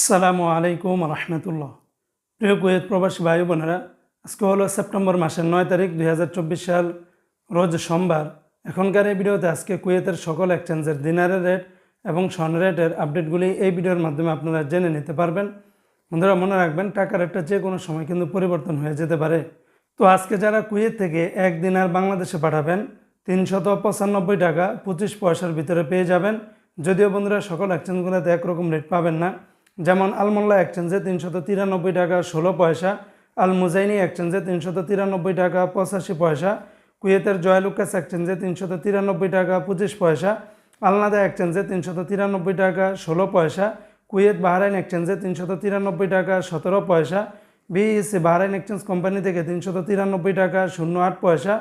আসসালামু আলাইকুম রহমতুল্লাহ। প্রিয় কুয়েত প্রবাসী ভাই বোনেরা, আজকে হলো সেপ্টেম্বর মাসের নয় তারিখ দুই হাজার চব্বিশ সাল, রোজ সোমবার। এখনকার এই ভিডিওতে আজকে কুয়েতের সকল এক্সচেঞ্জের দিনারের রেট এবং স্বর্ণ রেটের আপডেটগুলি এই ভিডিওর মাধ্যমে আপনারা জেনে নিতে পারবেন। বন্ধুরা, মনে রাখবেন টাকার রেটটা যে কোনো সময় কিন্তু পরিবর্তন হয়ে যেতে পারে। তো আজকে যারা কুয়েত থেকে এক দিনার বাংলাদেশে পাঠাবেন, তিনশত পঁচানব্বই টাকা পঁচিশ পয়সার ভিতরে পেয়ে যাবেন। যদিও বন্ধুরা, সকল এক্সচেঞ্জগুলোতে একরকম রেট পাবেন না। যেমন আলমোল্লা এক্সচেঞ্জে তিনশত তিরানব্বই টাকা ষোলো পয়সা আল মুজাইনি এক্সচেঞ্জে তিনশত তিরানব্বই টাকা পঁচাশি পয়সা, কুয়েতের জয়লুকাস এক্সচেঞ্জে তিনশত তিরানব্বই টাকা পঁচিশ পয়সা, আলনাদা এক্সচেঞ্জে তিনশত তিরানব্বই টাকা ষোলো পয়সা, কুয়েত বাহরাইন এক্সচেঞ্জে তিনশত তিরানব্বই টাকা সতেরো পয়সা, বিইসি বাহরাইন এক্সচেঞ্জ কোম্পানি থেকে তিনশত তিরানব্বই টাকা শূন্য আট পয়সা,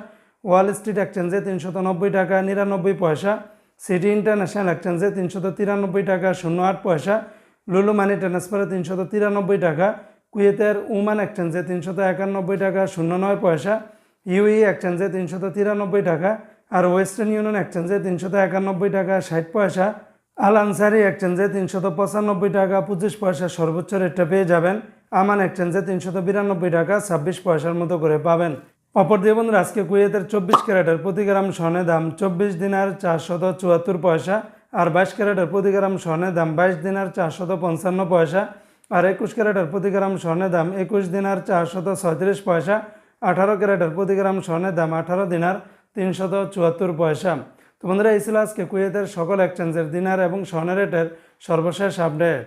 ওয়াল স্ট্রিট এক্সচেঞ্জে তিনশত নব্বই টাকা নিরানব্বই পয়সা, সিটি ইন্টারন্যাশনাল এক্সচেঞ্জে তিনশত তিরানব্বই টাকা শূন্য আট পয়সা লুলু মানি ট্রান্সফারে তিনশত তিরানব্বই টাকা, কুয়েতের উমান এক্সচেঞ্জে তিনশত একানব্বই টাকা শূন্য নয় পয়সা ইউই এক্সচেঞ্জে তিনশত তিরানব্বই টাকা আর ওয়েস্টার্ন ইউনিয়ন এক্সচেঞ্জে তিনশত একানব্বই টাকা ষাট পয়সা। আল আনসারি এক্সচেঞ্জে তিনশত পঁচানব্বই টাকা পঁচিশ পয়সা সর্বোচ্চ রেটটা পেয়ে যাবেন। আমান এক্সচেঞ্জে তিনশত বিরানব্বই টাকা ছাব্বিশ পয়সার মতো করে পাবেন। অপর দিয়ে বন্ধুরা, আজকে কুয়েতের চব্বিশ ক্যারেটের প্রতি গ্রাম স্বর্ণের দাম চব্বিশ দিনার চারশত চুয়াত্তর পয়সা আর বাইশ ক্যারেটের প্রতি গ্রাম স্বর্ণের দাম বাইশ দিনার চারশত পঞ্চান্ন পয়সা, আর একুশ ক্যারেটের প্রতি গ্রাম স্বর্ণের দাম একুশ দিনার চারশত ছয়ত্রিশ পয়সা, আঠারো ক্যারেটের প্রতি গ্রাম স্বর্ণের দাম আঠারো দিনার তিনশত চুয়াত্তর পয়সা। তো বন্ধুরা, এই ছিল আজকে কুয়েতের সকল এক্সচেঞ্জের দিনার এবং স্বর্ণের রেটের সর্বশেষ আপডেট